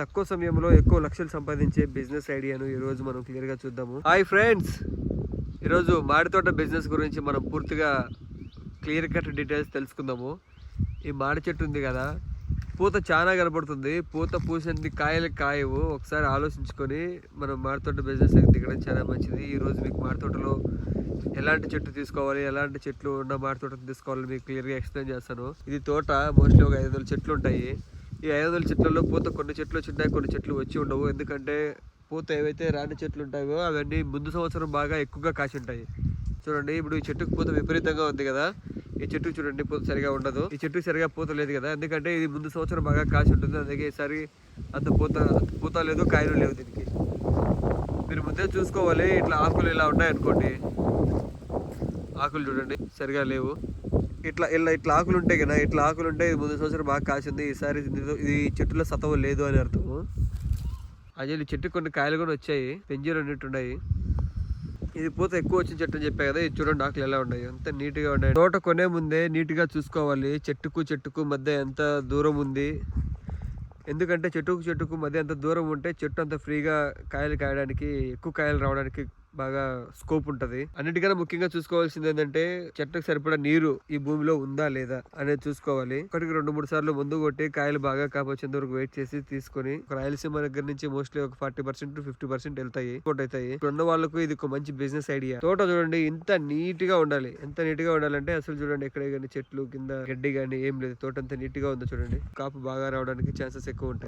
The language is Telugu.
తక్కువ సమయంలో ఎక్కువ లక్షలు సంపాదించే బిజినెస్ ఐడియాను ఈ రోజు మనం క్లియర్గా చూద్దాము. Hi friends! ఈరోజు మాడి తోట బిజినెస్ గురించి మనం పూర్తిగా క్లియర్ కట్ డీటెయిల్స్ తెలుసుకుందాము. ఈ మాడి చెట్టు ఉంది కదా పూత చాలా కనపడుతుంది. పూత పూసినది కాయలు కాయవు. ఒకసారి ఆలోచించుకొని మనం మాడి తోట బిజినెస్ దిగడం చాలా మంచిది. ఈరోజు మీకు మాడి తోటలో ఎలాంటి చెట్టు తీసుకోవాలి ఎలాంటి చెట్లు ఉన్న మాడి తోటను తీసుకోవాలి మీకు క్లియర్గా ఎక్స్ప్లెయిన్ చేస్తాను. ఇది తోట మోస్ట్లీ ఒక ఐదు వందల చెట్లు ఉంటాయి. ఈ ఐదు వందల చెట్లలో పూత కొన్ని చెట్లు వచ్చినాయి కొన్ని చెట్లు వచ్చి ఉండవు. ఎందుకంటే పూత ఏవైతే రాని చెట్లు ఉంటాయో అవన్నీ ముందు సంవత్సరం బాగా ఎక్కువగా కాసి ఉంటాయి. చూడండి ఇప్పుడు ఈ చెట్టుకు పూత విపరీతంగా ఉంది కదా. ఈ చెట్టుకు చూడండి పూత సరిగా ఉండదు. ఈ చెట్టుకు సరిగా పూత లేదు కదా. ఎందుకంటే ఇది ముందు సంవత్సరం బాగా కాసి ఉంటుంది. అందుకే ఈసారి అంత పూత పూత లేదు కాయలు లేవు దీనికి. మీరు ముందే చూసుకోవాలి. ఇట్లా ఆకులు ఇలా ఉన్నాయి అనుకోండి ఆకులు చూడండి సరిగా లేవు. ఇట్లా ఇలా ఇట్లా ఆకులు ఉంటాయి కదా ఇట్లా ఆకులు ఉంటే ముందు సంవత్సరం బాగా కాసింది ఈసారి ఇది- చెట్టులో సతవ లేదు అని అర్థం. అదే చెట్టు కొన్ని కాయలు కూడా వచ్చాయి పెంజీలు ఉన్నట్టున్నాయి ఇది పూత ఎక్కువ వచ్చిన చెట్టు అని చెప్పా కదా ఇది చూడండి ఆకులు ఎలా ఉన్నాయి అంత నీట్గా ఉన్నాయి. తోట కొనే ముందే నీట్గా చూసుకోవాలి చెట్టుకు చెట్టుకు మధ్య ఎంత దూరం ఉంది. ఎందుకంటే చెట్టుకు చెట్టుకు మధ్య ఎంత దూరం ఉంటే చెట్టు అంత ఫ్రీగా కాయలు కాయడానికి ఎక్కువ కాయలు రావడానికి బాగా స్కోప్ ఉంటది. అన్నిటికన్నా ముఖ్యంగా చూసుకోవాల్సింది ఏంటంటే చెట్టుకు సరిపడా నీరు ఈ భూమిలో ఉందా లేదా అనేది చూసుకోవాలి. ఒకటికి రెండు మూడు సార్లు ముందు కొట్టి కాయలు బాగా కాపొచ్చేంత వరకు వెయిట్ చేసి తీసుకొని రాయలసీమ దగ్గర నుంచి మోస్ట్లీ ఒక forty percent to fifty percent వెళ్తాయి ఎక్స్పోర్ట్ అవుతాయి. ఉన్న వాళ్ళకు ఇది ఒక మంచి బిజినెస్ ఐడియా తోట చూడండి ఇంత నీట్గా ఉండాలి. ఎంత నీట్గా ఉండాలంటే అసలు చూడండి ఎక్కడ కానీ చెట్లు కింద గడ్డి కానీ ఏం లేదు. తోట అంత నీట్గా ఉందో చూడండి. కాపు బాగా రావడానికి ఛాన్సెస్ ఎక్కువ ఉంటాయి.